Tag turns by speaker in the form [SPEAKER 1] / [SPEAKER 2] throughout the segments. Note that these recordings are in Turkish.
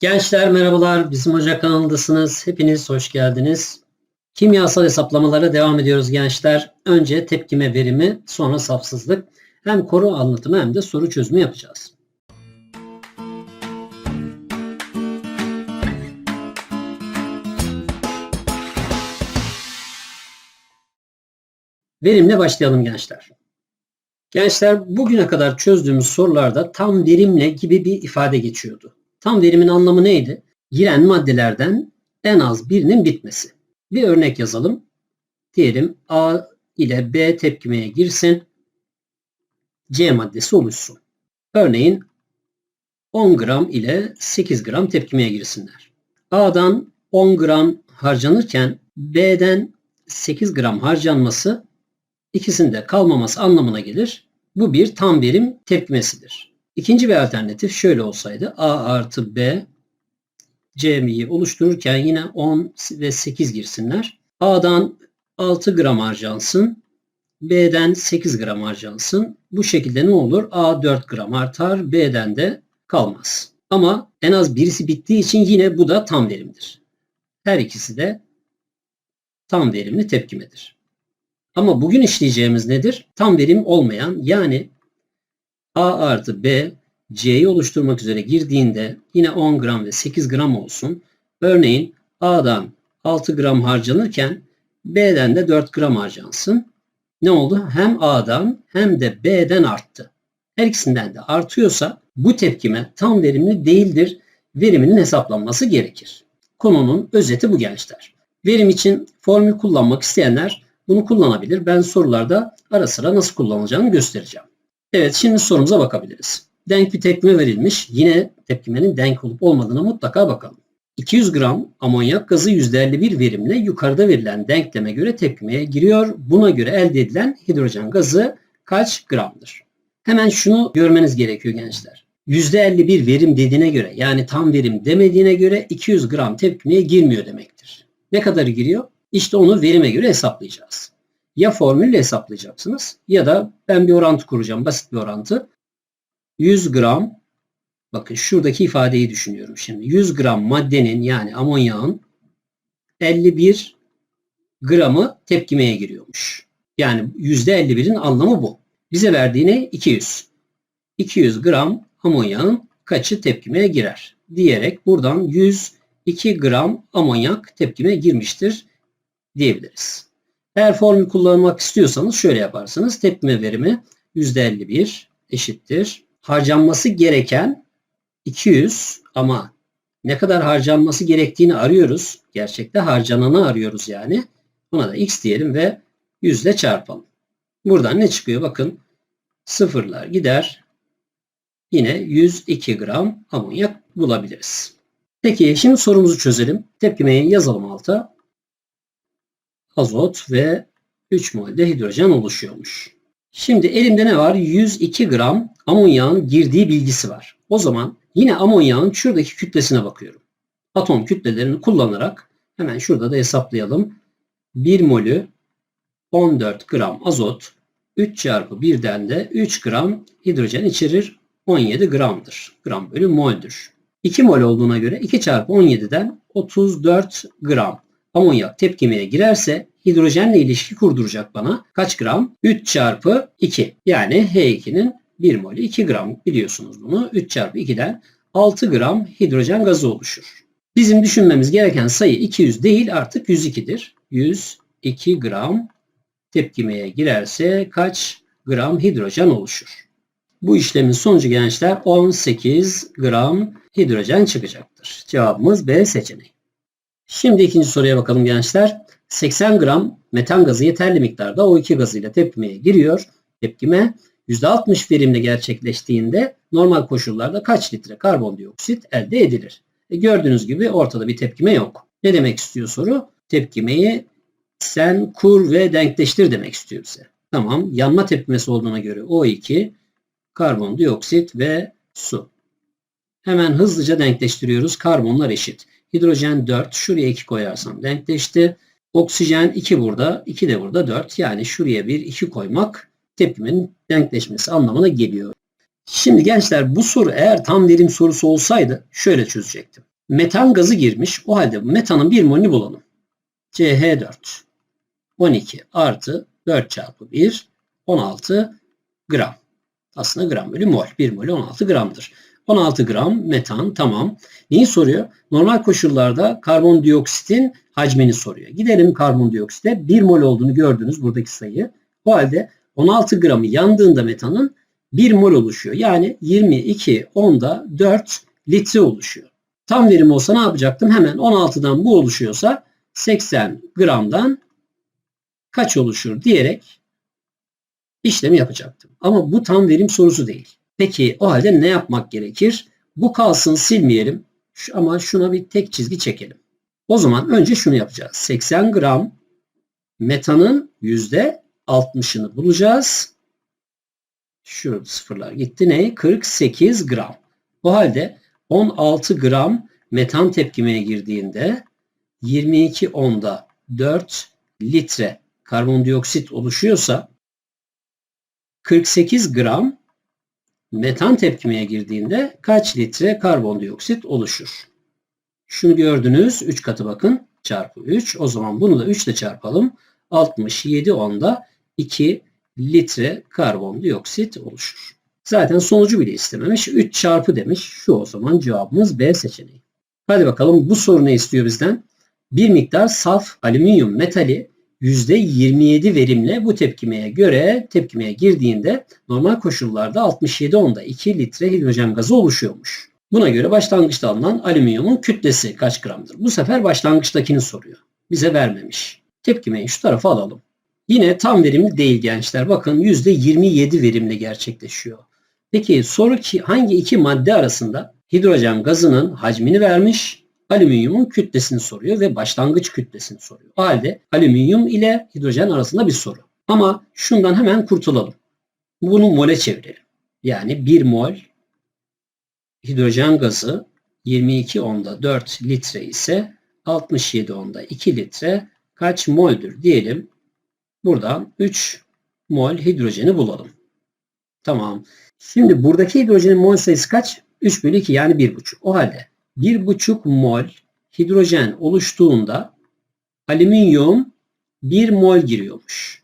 [SPEAKER 1] Gençler merhabalar. Bizim Hoca kanalındasınız. Hepiniz hoş geldiniz. Kimyasal hesaplamalara devam ediyoruz gençler. Önce tepkime verimi, sonra safsızlık. Hem konu anlatımı hem de soru çözümü yapacağız. Verimle başlayalım gençler. Gençler bugüne kadar çözdüğümüz sorularda tam verimle gibi bir ifade geçiyordu. Tam verimin anlamı neydi? Giren maddelerden en az birinin bitmesi. Bir örnek yazalım. Diyelim A ile B tepkimeye girsin. C maddesi oluşsun. Örneğin 10 gram ile 8 gram tepkimeye girsinler. A'dan 10 gram harcanırken B'den 8 gram harcanması ikisinde kalmaması anlamına gelir. Bu bir tam verim tepkimesidir. İkinci bir alternatif şöyle olsaydı A artı B CM'yi oluştururken yine 10 ve 8 girsinler. A'dan 6 gram harcansın. B'den 8 gram harcansın. Bu şekilde ne olur? A 4 gram artar. B'den de kalmaz. Ama en az birisi bittiği için yine bu da tam verimdir. Her ikisi de tam verimli tepkimedir. Ama bugün işleyeceğimiz nedir? Tam verim olmayan yani A artı B C'yi oluşturmak üzere girdiğinde yine 10 gram ve 8 gram olsun. Örneğin A'dan 6 gram harcanırken B'den de 4 gram harcansın. Ne oldu? Hem A'dan hem de B'den arttı. Her ikisinden de artıyorsa bu tepkime tam verimli değildir. Veriminin hesaplanması gerekir. Konunun özeti bu gençler. Verim için formül kullanmak isteyenler bunu kullanabilir. Ben sorularda ara sıra nasıl kullanılacağını göstereceğim. Evet şimdi sorumuza bakabiliriz. Denk bir tepkime verilmiş. Yine tepkimenin denk olup olmadığına mutlaka bakalım. 200 gram amonyak gazı %51 verimle yukarıda verilen denkleme göre tepkimeye giriyor. Buna göre elde edilen hidrojen gazı kaç gramdır? Hemen şunu görmeniz gerekiyor gençler. %51 verim dediğine göre yani tam verim demediğine göre 200 gram tepkimeye girmiyor demektir. Ne kadar giriyor? İşte onu verime göre hesaplayacağız. Ya formülle hesaplayacaksınız ya da ben bir orantı kuracağım. Basit bir orantı. 100 gram bakın şuradaki ifadeyi düşünüyorum şimdi. 100 gram maddenin yani amonyağın 51 gramı tepkimeye giriyormuş. Yani %51'in anlamı bu. Bize verdiğine 200. 200 gram amonyağın kaçı tepkimeye girer? Diyerek buradan 102 gram amonyak tepkimeye girmiştir diyebiliriz. Eğer formül kullanmak istiyorsanız şöyle yaparsınız. Tepkime verimi %51 eşittir. Harcanması gereken 200 ama ne kadar harcanması gerektiğini arıyoruz. Gerçekte harcananı arıyoruz yani. Buna da x diyelim ve 100 ile çarpalım. Buradan ne çıkıyor? Bakın sıfırlar gider. Yine 102 gram amonyak bulabiliriz. Peki şimdi sorumuzu çözelim. Tepkimeyi yazalım alta azot ve 3 mol de hidrojen oluşuyormuş. Şimdi elimde ne var? 102 gram amonyağın girdiği bilgisi var. O zaman yine amonyağın şuradaki kütlesine bakıyorum. Atom kütlelerini kullanarak hemen şurada da hesaplayalım. 1 molü 14 gram azot 3 çarpı 1'den de 3 gram hidrojen içerir. 17 gramdır. Gram bölü moldür. 2 mol olduğuna göre 2 çarpı 17'den 34 gram amonyak tepkimeye girerse hidrojenle ilişki kurduracak bana. Kaç gram? 3 çarpı 2. Yani H2'nin 1 molü 2 gram biliyorsunuz bunu. 3 çarpı 2'den 6 gram hidrojen gazı oluşur. Bizim düşünmemiz gereken sayı 200 değil artık 102'dir. 102 gram tepkimeye girerse kaç gram hidrojen oluşur? Bu işlemin sonucu gençler 18 gram hidrojen çıkacaktır. Cevabımız B seçeneği. Şimdi ikinci soruya bakalım gençler. 80 gram metan gazı yeterli miktarda O2 gazıyla tepkimeye giriyor. Tepkime %60 verimle gerçekleştiğinde normal koşullarda kaç litre karbondioksit elde edilir? E gördüğünüz gibi ortada bir tepkime yok. Ne demek istiyor soru? Tepkimeyi sen kur ve denkleştir demek istiyor bize. Tamam yanma tepkimesi olduğuna göre O2 karbondioksit ve su. Hemen hızlıca denkleştiriyoruz. Karbonlar eşit. Hidrojen 4. Şuraya 2 koyarsam denkleşti. Oksijen 2 burada. 2 de burada 4. Yani şuraya bir 2 koymak tepkimenin denkleşmesi anlamına geliyor. Şimdi gençler bu soru eğer tam verim sorusu olsaydı şöyle çözecektim. metan gazı girmiş. O halde metanın bir molünü bulalım. CH4 12 artı 4 çarpı 1 16 gram. Aslında gram bölü mol. 1 molü 16 gramdır. 16 gram metan tamam. Neyi soruyor? Normal koşullarda karbondioksitin hacmini soruyor. Gidelim karbondioksite 1 mol olduğunu gördünüz buradaki sayı. O halde 16 gramı yandığında metanın 1 mol oluşuyor. Yani 22 10'da 4 litre oluşuyor. Tam verim olsa ne yapacaktım? Hemen 16'dan bu oluşuyorsa 80 gramdan kaç oluşur diyerek işlemi yapacaktım. Ama bu tam verim sorusu değil. Peki o halde ne yapmak gerekir? Bu kalsın silmeyelim ama şuna bir tek çizgi çekelim. O zaman önce şunu yapacağız. 80 gram metanın %60'ını bulacağız. Şu sıfırlar gitti ne? 48 gram. O halde 16 gram metan tepkimeye girdiğinde 22 onda 4 litre karbondioksit oluşuyorsa 48 gram metan tepkimeye girdiğinde kaç litre karbondioksit oluşur? Şunu gördünüz. 3 katı bakın. Çarpı 3. O zaman bunu da 3 ile çarpalım. 67 onda 2 litre karbondioksit oluşur. Zaten sonucu bile istememiş. 3 çarpı demiş. Şu o zaman cevabımız B seçeneği. Hadi bakalım bu soru ne istiyor bizden? Bir miktar saf alüminyum metali %27 verimle bu tepkimeye göre tepkimeye girdiğinde normal koşullarda 67 onda 2 litre hidrojen gazı oluşuyormuş. Buna göre başlangıçta alınan alüminyumun kütlesi kaç gramdır? Bu sefer başlangıçtakini soruyor. Bize vermemiş. Tepkimeyi şu tarafa alalım. Yine tam verimli değil gençler. Bakın %27 verimle gerçekleşiyor. Peki soru ki hangi iki madde arasında hidrojen gazının hacmini vermiş, alüminyumun kütlesini soruyor ve başlangıç kütlesini soruyor. O halde alüminyum ile hidrojen arasında bir soru. Ama şundan hemen kurtulalım. Bunu mole çevirelim. Yani 1 mol hidrojen gazı 22 onda 4 litre ise 67 onda 2 litre kaç moldür diyelim. Buradan 3 mol hidrojeni bulalım. Tamam. Şimdi buradaki hidrojenin mol sayısı kaç? 3 bölü 2 yani 1,5. O halde 1,5 mol hidrojen oluştuğunda alüminyum 1 mol giriyormuş.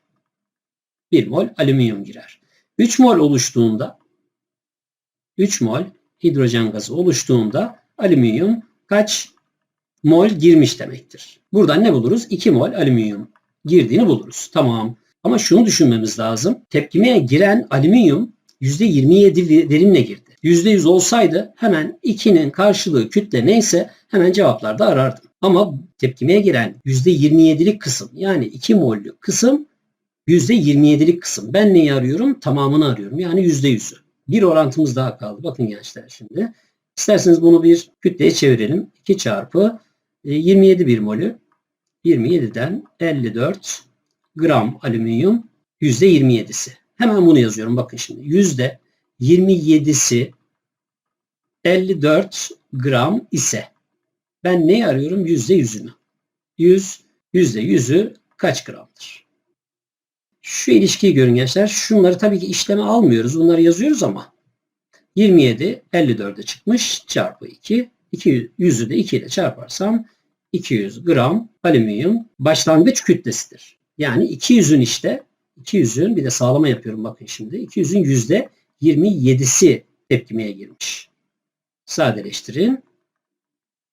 [SPEAKER 1] 1 mol alüminyum girer. 3 mol oluştuğunda 3 mol hidrojen gazı oluştuğunda alüminyum kaç mol girmiş demektir. Buradan ne buluruz? 2 mol alüminyum girdiğini buluruz. Tamam. Ama şunu düşünmemiz lazım. Tepkimeye giren alüminyum %27 verimle girdi. %100 olsaydı hemen 2'nin karşılığı kütle neyse hemen cevaplarda arardım. Ama tepkimeye giren %27'lik kısım yani 2 mollük kısım %27'lik kısım. Ben neyi arıyorum? Tamamını arıyorum. Yani %100'ü. Bir orantımız daha kaldı. Bakın gençler şimdi. İsterseniz bunu bir kütleye çevirelim. 2 çarpı e, 27 bir molü. 27'den 54 gram alüminyum %27'si. Hemen bunu yazıyorum. Bakın şimdi. %27'si 54 gram ise ben neyi arıyorum? %100'ünü. 100, %100'ü kaç gramdır? Şu ilişkiyi görün gençler. Şunları tabii ki işleme almıyoruz. Bunları yazıyoruz ama 27 54'e çıkmış çarpı 2. 2 100'ü de 2 ile çarparsam 200 gram alüminyum başlangıç kütlesidir. Yani 200'ün işte 200'ün bir de sağlama yapıyorum bakın şimdi. 200'ün yüzde 27'si tepkimeye girmiş. Sadeleştirin.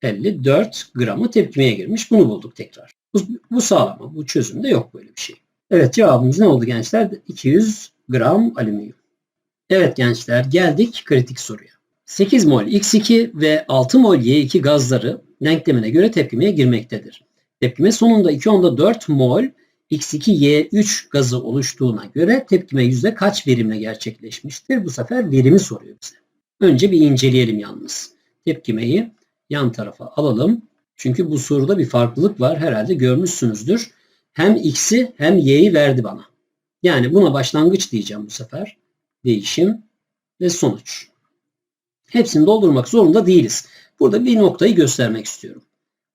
[SPEAKER 1] 54 gramı tepkimeye girmiş. Bunu bulduk tekrar. Bu, bu sağlama. Bu çözümde yok böyle bir şey. Evet cevabımız ne oldu gençler? 200 gram alüminyum. Evet gençler geldik kritik soruya. 8 mol X2 ve 6 mol Y2 gazları denklemine göre tepkimeye girmektedir. Tepkime sonunda 2 onda 4 mol X2Y3 gazı oluştuğuna göre tepkime yüzde kaç verimle gerçekleşmiştir? Bu sefer verimi soruyor bize. Önce bir inceleyelim yalnız. Tepkimeyi yan tarafa alalım. Çünkü bu soruda bir farklılık var. Herhalde görmüşsünüzdür. Hem X'i hem Y'yi verdi bana. Yani buna başlangıç diyeceğim bu sefer. Değişim ve sonuç. Hepsini doldurmak zorunda değiliz. Burada bir noktayı göstermek istiyorum.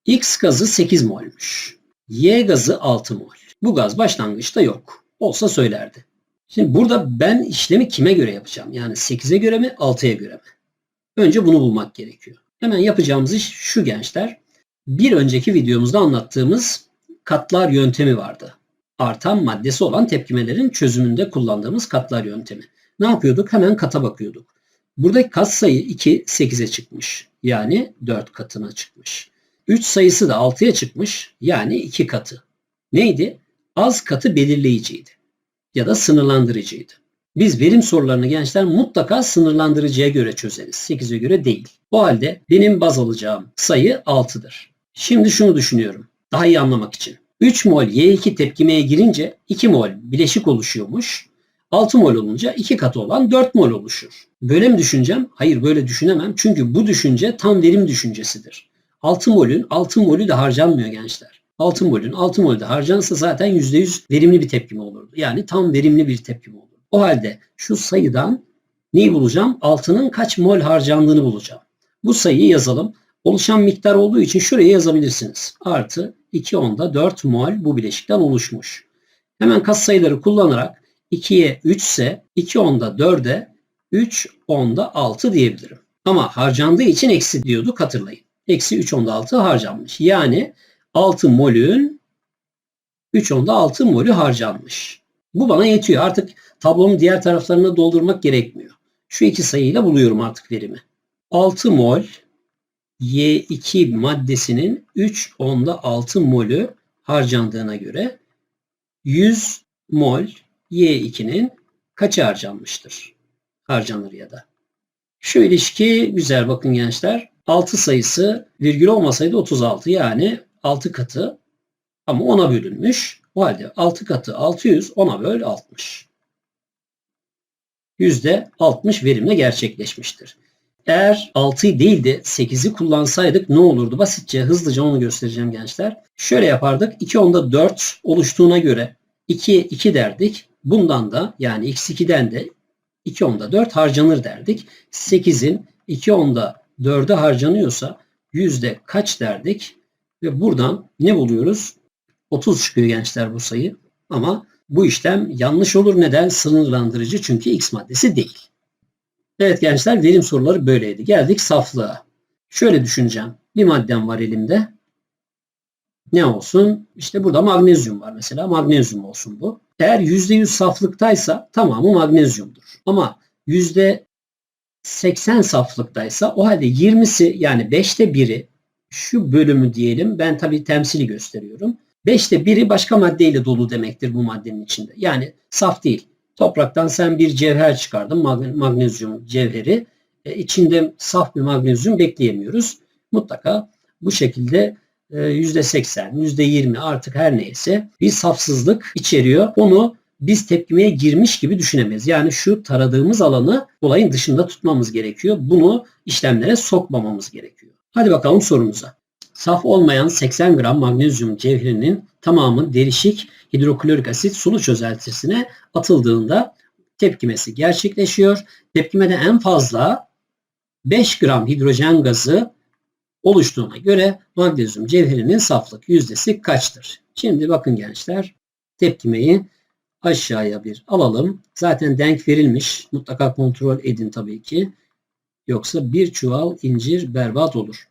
[SPEAKER 1] X gazı 8 molmuş. Y gazı 6 mol. Bu gaz başlangıçta yok. Olsa söylerdi. Şimdi burada ben işlemi kime göre yapacağım? Yani 8'e göre mi 6'ya göre mi? Önce bunu bulmak gerekiyor. Hemen yapacağımız iş şu gençler. Bir önceki videomuzda anlattığımız katlar yöntemi vardı. Artan maddesi olan tepkimelerin çözümünde kullandığımız katlar yöntemi. Ne yapıyorduk? Hemen kata bakıyorduk. Buradaki kat sayı 2 8'e çıkmış. Yani 4 katına çıkmış. 3 sayısı da 6'ya çıkmış. Yani 2 katı. Neydi? Az katı belirleyiciydi. Ya da sınırlandırıcıydı. Biz verim sorularını gençler mutlaka sınırlandırıcıya göre çözeriz. 8'e göre değil. O halde benim baz alacağım sayı 6'dır. Şimdi şunu düşünüyorum. Daha iyi anlamak için. 3 mol Y2 tepkimeye girince 2 mol bileşik oluşuyormuş. 6 mol olunca 2 katı olan 4 mol oluşur. Böyle mi düşüneceğim? Hayır böyle düşünemem. Çünkü bu düşünce tam verim düşüncesidir. 6 molün 6 molü de harcanmıyor gençler. 6 molün 6 molü de harcanırsa zaten %100 verimli bir tepkime olurdu. Yani tam verimli bir tepkime olurdu. O halde şu sayıdan neyi bulacağım? 6'nın kaç mol harcandığını bulacağım. Bu sayıyı yazalım. Oluşan miktar olduğu için şuraya yazabilirsiniz. Artı 2 onda 4 mol bu bileşikten oluşmuş. Hemen kas sayıları kullanarak 2'ye 3 ise 2 onda 4'e 3 onda 6 diyebilirim. Ama harcandığı için eksi diyorduk hatırlayın. Eksi 3 onda 6 harcanmış. Yani 6 molün 3 onda 6 molü harcanmış. Bu bana yetiyor. Artık tablonun diğer taraflarını doldurmak gerekmiyor. Şu iki sayıyla buluyorum artık verimi. 6 mol Y2 maddesinin 3 onda 6 molü harcandığına göre 100 mol Y2'nin kaçı harcanmıştır? Harcanır ya da. Şu ilişki güzel bakın gençler. 6 sayısı virgül olmasaydı 36 yani 6 katı ama 10'a bölünmüş. O halde 6 katı 600 10'a böl 60. %60 verimle gerçekleşmiştir. Eğer 6'yı değil de 8'i kullansaydık ne olurdu? Basitçe hızlıca onu göstereceğim gençler. Şöyle yapardık. 2 onda 4 oluştuğuna göre 2'ye 2 derdik. Bundan da yani x2'den de 2 onda 4 harcanır derdik. 8'in 2 onda 4'e harcanıyorsa yüzde kaç derdik? Ve buradan ne buluyoruz? 30 çıkıyor gençler bu sayı. Ama bu işlem yanlış olur. Neden? Sınırlandırıcı çünkü X maddesi değil. Evet gençler verim soruları böyleydi. Geldik saflığa. Şöyle düşüneceğim. Bir maddem var elimde. Ne olsun? İşte burada magnezyum var mesela. Magnezyum olsun bu. Eğer %100 saflıktaysa tamamı magnezyumdur. Ama %80 saflıktaysa o halde 20'si yani 5'te 1'i şu bölümü diyelim. Ben tabii temsili gösteriyorum. 5'te biri başka maddeyle dolu demektir bu maddenin içinde. Yani saf değil. Topraktan sen bir cevher çıkardın, magnezyum cevheri. E, içinde saf bir magnezyum bekleyemiyoruz. Mutlaka bu şekilde %80, e, %20 artık her neyse bir safsızlık içeriyor. Onu biz tepkimeye girmiş gibi düşünemeyiz. Yani şu taradığımız alanı olayın dışında tutmamız gerekiyor. Bunu işlemlere sokmamamız gerekiyor. Hadi bakalım sorumuza. Saf olmayan 80 gram magnezyum cevherinin tamamı derişik hidroklorik asit sulu çözeltisine atıldığında tepkimesi gerçekleşiyor. Tepkimede en fazla 5 gram hidrojen gazı oluştuğuna göre magnezyum cevherinin saflık yüzdesi kaçtır? Şimdi bakın gençler tepkimeyi aşağıya bir alalım. Zaten denk verilmiş. Mutlaka kontrol edin tabii ki. Yoksa bir çuval incir berbat olur.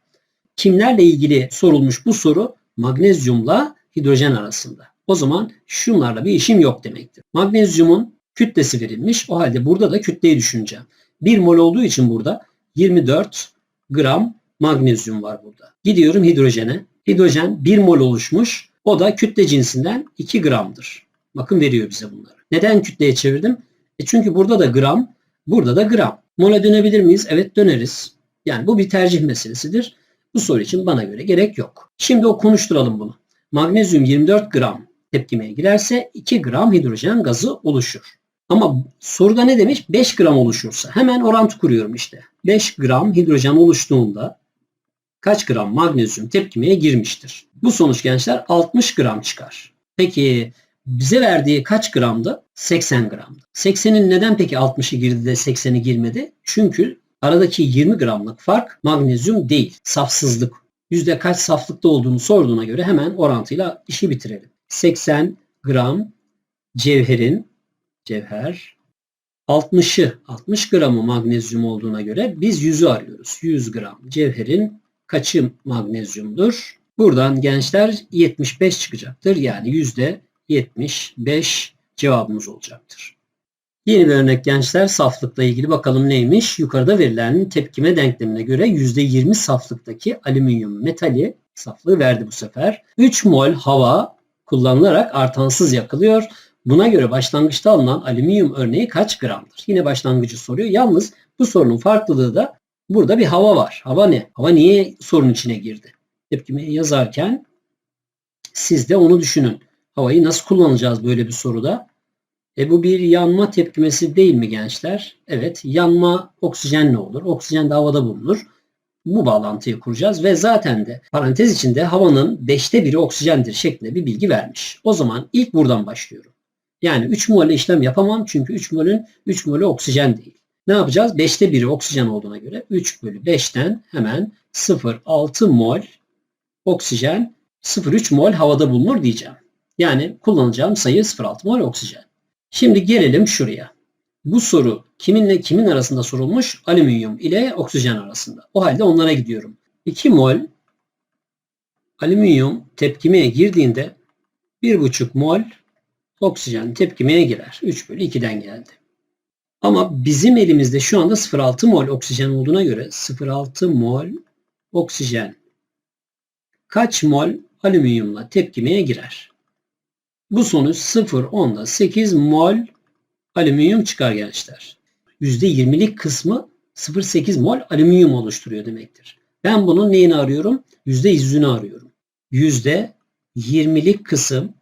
[SPEAKER 1] Kimlerle ilgili sorulmuş bu soru? Magnezyumla hidrojen arasında. O zaman şunlarla bir işim yok demektir. Magnezyumun kütlesi verilmiş. O halde burada da kütleyi düşüneceğim. 1 mol olduğu için burada 24 gram magnezyum var burada. Gidiyorum hidrojene. Hidrojen 1 mol oluşmuş. O da kütle cinsinden 2 gramdır. Bakın veriyor bize bunları. Neden kütleye çevirdim? E çünkü burada da gram, burada da gram. Mola dönebilir miyiz? Evet döneriz. Yani bu bir tercih meselesidir. Bu soru için bana göre gerek yok. Şimdi o konuşturalım bunu. Magnezyum 24 gram tepkimeye girerse 2 gram hidrojen gazı oluşur. Ama soruda ne demiş? 5 gram oluşursa. Hemen orantı kuruyorum işte. 5 gram hidrojen oluştuğunda kaç gram magnezyum tepkimeye girmiştir? Bu sonuç gençler 60 gram çıkar. Peki bize verdiği kaç gramdı? 80 gramdı. 80'in neden peki 60'ı girdi de 80'i girmedi? Çünkü aradaki 20 gramlık fark magnezyum değil, safsızlık. Yüzde kaç saflıkta olduğunu sorduğuna göre hemen orantıyla işi bitirelim. 80 gram cevherin cevher 60'ı 60 gramı magnezyum olduğuna göre biz 100'ü arıyoruz. 100 gram cevherin kaçı magnezyumdur? Buradan gençler 75 çıkacaktır. Yani yüzde 75 cevabımız olacaktır. Yeni bir örnek gençler saflıkla ilgili bakalım neymiş? Yukarıda verilen tepkime denklemine göre %20 saflıktaki alüminyum metali saflığı verdi bu sefer. 3 mol hava kullanılarak artansız yakılıyor. Buna göre başlangıçta alınan alüminyum örneği kaç gramdır? Yine başlangıcı soruyor. Yalnız bu sorunun farklılığı da burada bir hava var. Hava ne? Hava niye sorun içine girdi? Tepkimeyi yazarken siz de onu düşünün. Havayı nasıl kullanacağız böyle bir soruda? E bu bir yanma tepkimesi değil mi gençler? Evet, yanma oksijen ne olur? Oksijen de havada bulunur. Bu bağlantıyı kuracağız ve zaten de parantez içinde havanın 5'te biri oksijendir şeklinde bir bilgi vermiş. O zaman ilk buradan başlıyorum. Yani 3 mol işlem yapamam çünkü 3 molün 3 molü oksijen değil. Ne yapacağız? 5'te biri oksijen olduğuna göre 3 bölü 5'ten hemen 0,6 mol oksijen 0,3 mol havada bulunur diyeceğim. Yani kullanacağım sayı 0,6 mol oksijen. Şimdi gelelim şuraya. Bu soru kiminle kimin arasında sorulmuş? Alüminyum ile oksijen arasında. O halde onlara gidiyorum. 2 mol alüminyum tepkimeye girdiğinde 1,5 mol oksijen tepkimeye girer. 3 bölü 2'den geldi. Ama bizim elimizde şu anda 0,6 mol oksijen olduğuna göre 0,6 mol oksijen kaç mol alüminyumla tepkimeye girer? Bu sonuç 0,10'da 8 mol alüminyum çıkar gençler. %20'lik kısmı 0,8 mol alüminyum oluşturuyor demektir. Ben bunun neyini arıyorum? %100'ünü arıyorum. %20'lik kısım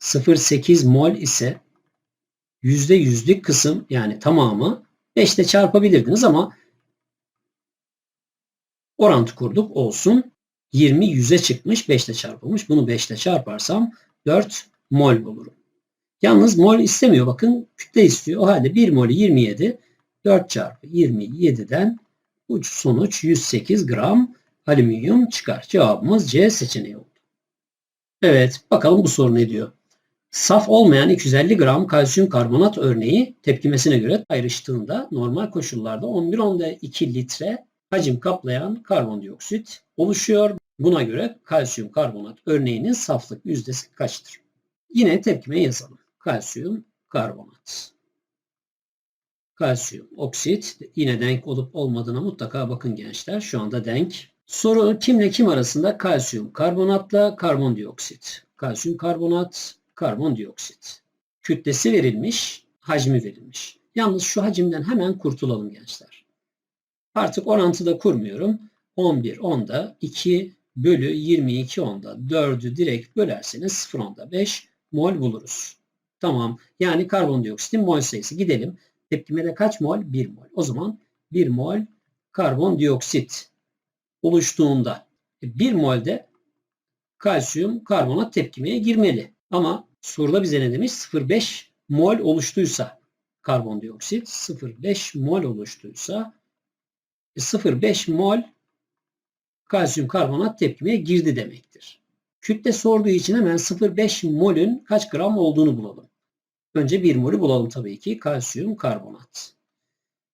[SPEAKER 1] 0,8 mol ise %100'lük kısım yani tamamı 5 ile çarpabilirdiniz ama orantı kurduk olsun. 20 100'e çıkmış 5 ile çarpılmış. Bunu 5 ile çarparsam 4 mol bulurum. Yalnız mol istemiyor. Bakın kütle istiyor. O halde 1 molü 27. 4 çarpı 27'den bu sonuç 108 gram alüminyum çıkar. Cevabımız C seçeneği oldu. Evet bakalım bu soru ne diyor. Saf olmayan 250 gram kalsiyum karbonat örneği tepkimesine göre ayrıştığında normal koşullarda 11-12 litre hacim kaplayan karbondioksit oluşuyor. Buna göre kalsiyum karbonat örneğinin saflık yüzdesi kaçtır? Yine tepkime yazalım. Kalsiyum karbonat. Kalsiyum oksit. Yine denk olup olmadığına mutlaka bakın gençler. Şu anda denk. Soru kimle kim arasında? Kalsiyum karbonatla karbondioksit. Kalsiyum karbonat, karbondioksit. Kütlesi verilmiş, hacmi verilmiş. Yalnız şu hacimden hemen kurtulalım gençler. Artık orantıda kurmuyorum. 11 onda 2 bölü 22 onda 4'ü direkt bölerseniz 0 onda 5 mol buluruz. Tamam. Yani karbondioksitin mol sayısı. Gidelim. Tepkimede kaç mol? 1 mol. O zaman 1 mol karbondioksit oluştuğunda 1 molde kalsiyum karbonat tepkimeye girmeli. Ama soruda bize ne demiş? 0,5 mol oluştuysa karbondioksit 0,5 mol oluştuysa 0,5 mol kalsiyum karbonat tepkimeye girdi demektir. Kütle sorduğu için hemen 0,5 molün kaç gram olduğunu bulalım. Önce 1 molü bulalım tabii ki. Kalsiyum karbonat.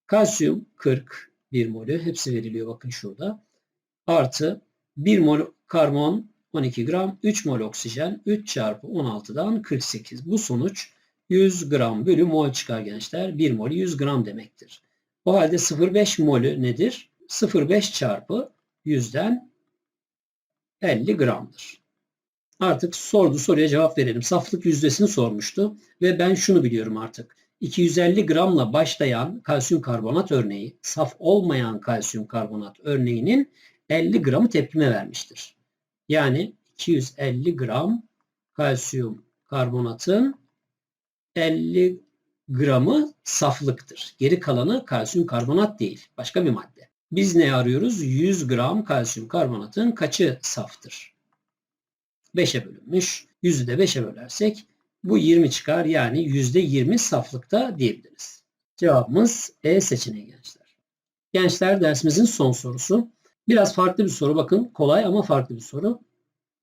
[SPEAKER 1] Kalsiyum 40 1 molü. Hepsi veriliyor bakın şurada. Artı 1 mol karbon 12 gram. 3 mol oksijen 3 çarpı 16'dan 48. Bu sonuç 100 gram bölü mol çıkar gençler. 1 molü 100 gram demektir. O halde 0,5 molü nedir? 0,5 çarpı 100'den 50 gramdır. Artık sordu soruya cevap verelim. Saflık yüzdesini sormuştu ve ben şunu biliyorum artık. 250 gramla başlayan kalsiyum karbonat örneği, saf olmayan kalsiyum karbonat örneğinin 50 gramı tepkime vermiştir. Yani 250 gram kalsiyum karbonatın 50 gramı saflıktır. Geri kalanı kalsiyum karbonat değil. Başka bir madde. Biz ne arıyoruz? 100 gram kalsiyum karbonatın kaçı saftır? 5'e bölünmüş. 100'ü de 5'e bölersek bu 20 çıkar. Yani %20 saflıkta diyebiliriz. Cevabımız E seçeneği gençler. Gençler dersimizin son sorusu. Biraz farklı bir soru bakın. Kolay ama farklı bir soru.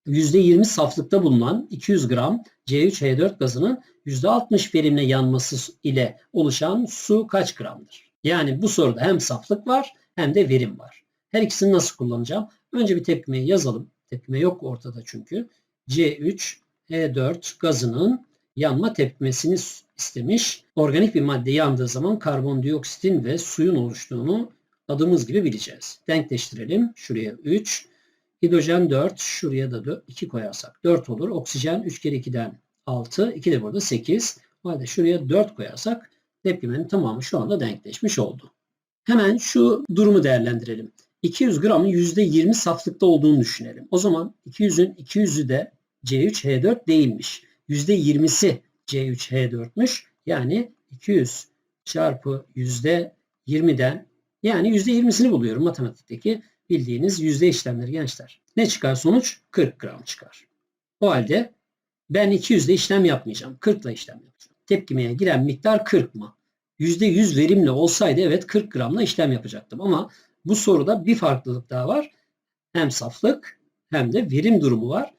[SPEAKER 1] %20 saflıkta bulunan 200 gram C3H4 gazının %60 verimle yanması ile oluşan su kaç gramdır? Yani bu soruda hem saflık var hem de verim var. Her ikisini nasıl kullanacağım? Önce bir tepkimeyi yazalım. Tepkime yok ortada çünkü. C3H4 gazının yanma tepkimesini istemiş. Organik bir madde yandığı zaman karbondioksitin ve suyun oluştuğunu adımız gibi bileceğiz. Denkleştirelim. Şuraya 3. Hidrojen 4. Şuraya da 4, 2 koyarsak 4 olur. Oksijen 3 kere 2'den 6. 2 de burada 8. O halde şuraya 4 koyarsak tepkimenin tamamı şu anda denkleşmiş oldu. Hemen şu durumu değerlendirelim. 200 gramın %20 saflıkta olduğunu düşünelim. O zaman 200'ün 200'ü de C3H4 değilmiş. %20'si C3H4'müş. Yani 200 çarpı %20'den yani %20'sini buluyorum matematikteki bildiğiniz yüzde işlemleri gençler. Ne çıkar sonuç? 40 gram çıkar. O halde ben 200 ile işlem yapmayacağım. 40 ile işlem yapacağım. Tepkimeye giren miktar 40 mı? %100 verimli olsaydı evet 40 gramla işlem yapacaktım. Ama bu soruda bir farklılık daha var. Hem saflık hem de verim durumu var.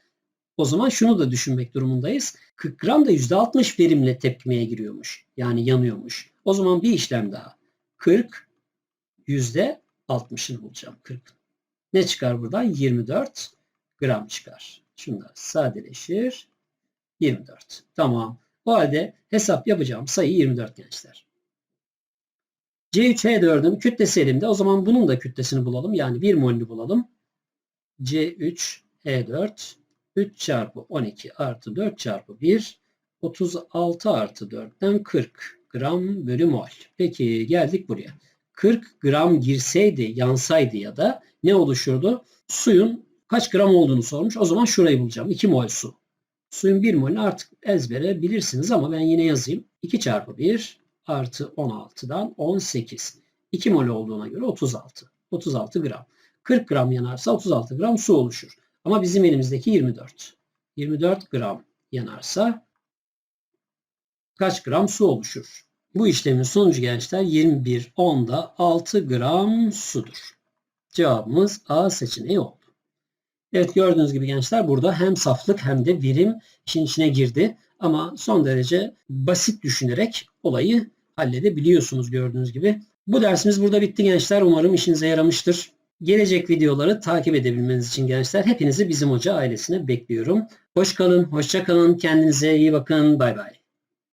[SPEAKER 1] O zaman şunu da düşünmek durumundayız. 40 gram da %60 verimle tepkimeye giriyormuş. Yani yanıyormuş. O zaman bir işlem daha. 40 %60'ını bulacağım. 40. Ne çıkar buradan? 24 gram çıkar. Şunlar sadeleşir. 24. Tamam. O halde hesap yapacağım sayı 24 gençler. C3H4'ün kütlesi elimde. O zaman bunun da kütlesini bulalım. Yani 1 molünü bulalım. C3H4 3 çarpı 12 artı 4 çarpı 1 36 artı 4'ten 40 gram bölü mol. Peki geldik buraya. 40 gram girseydi, yansaydı ya da ne oluşurdu? Suyun kaç gram olduğunu sormuş. O zaman şurayı bulacağım. 2 mol su. Suyun 1 molünü artık ezbere bilirsiniz ama ben yine yazayım. 2 çarpı 1 artı 16'dan 18. 2 mol olduğuna göre 36. 36 gram. 40 gram yanarsa 36 gram su oluşur. Ama bizim elimizdeki 24. 24 gram yanarsa kaç gram su oluşur? Bu işlemin sonucu gençler 21 10'da 6 gram sudur. Cevabımız A seçeneği oldu. Evet gördüğünüz gibi gençler burada hem saflık hem de verim işin içine girdi. Ama son derece basit düşünerek olayı halledebiliyorsunuz gördüğünüz gibi. Bu dersimiz burada bitti gençler. Umarım işinize yaramıştır. Gelecek videoları takip edebilmeniz için gençler hepinizi bizim hoca ailesine bekliyorum. Hoş kalın, hoşça kalın, kendinize iyi bakın, bay bay.